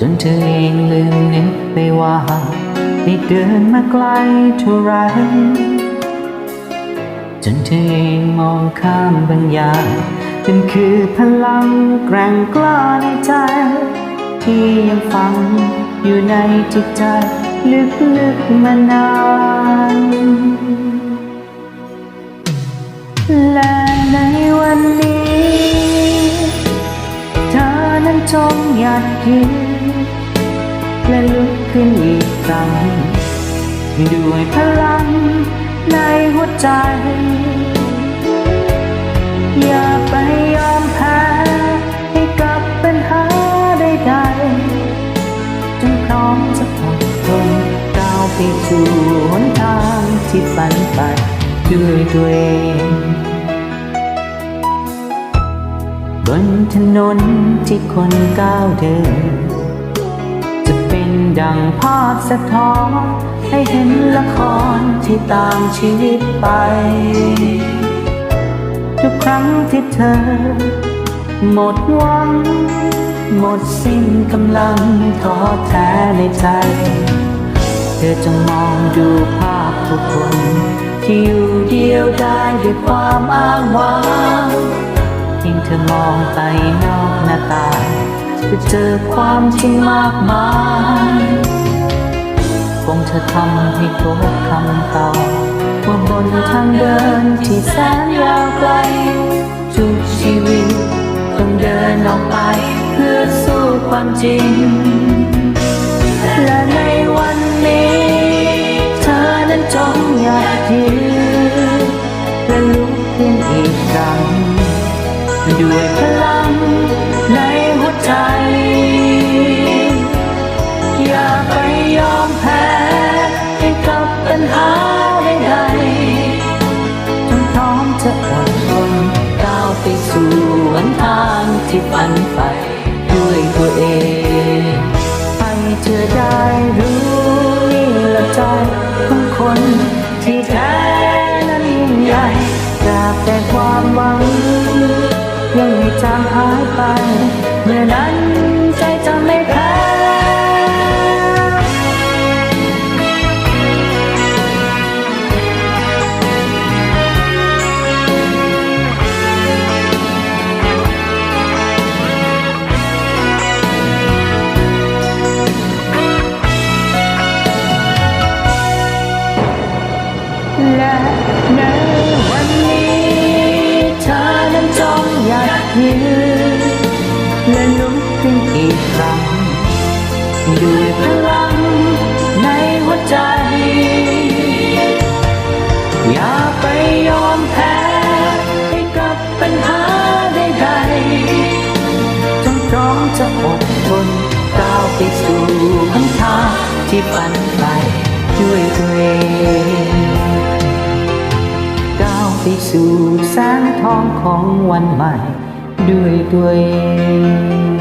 จนเธอเองลืมนึกไปว่าได้เดินมาไกลเท่าไร จนเธอเองมองข้ามบางอย่างเป็นคือพลังแกร่งกล้าในใจ ที่ยังฝังอยู่ในจิตใจ ลึกๆมานานและในวันนี้ เธอนั้นจงหยัดยืน และลุกขึ้นอีกครั้งด้วยพลังในหัวใจ อย่าไปยอมแพ้ให้กับปัญหาใดๆจงพร้อมจะอดทนก้าวไปสู่หนทางที่ฝันไปด้วยตัวเองบนถนนที่คนก้าวเดินจะเป็น ดังภาพสะท้อนให้เห็นละครที่ตามชีวิตไป ทุกครั้งที่เธอ หมดหวัง หมดสิ้นกำลังท้อแท้ในใจ เธอจะมองดูภาพทุกคน ที่อยู่เดียวได้ด้วยความอ้างว้างยิ่งเธอมองไปนอก จะเจอความจริงมากมายคงเธอทำให้พบคำตอบว่าบนทางเดินที่แสนยาวไกลทุกชีวิตต้องเดินออกไปเพื่อสู้ความจริง และในวันนี้ เธอนั้นจงอยากยืนและลุกขึ้นอีกครั้งด้วยพลังใน วใจ อย่าไปยอมแพ้ให้กับปัญหาใดๆจงพร้อมจะอดทนก้าวไปสู่หนทางที่ฝันไปด้วยตัวเองให้เธอได้รู้นี่ละใจของคนที่แท้ จางหายไป เมื่อนั้นใจจะไม่แพ้และ ด้วยพลังในหัวใจ อย่าไปยอมแพ้ให้กับปัญหาใดๆจงพร้อมจะอดทนก้าวไปสู่หนทางที่ฝันไปด้วยตัวเองก้าวไปสู่แสงทองของวันใหม่ด้วยตัวเอง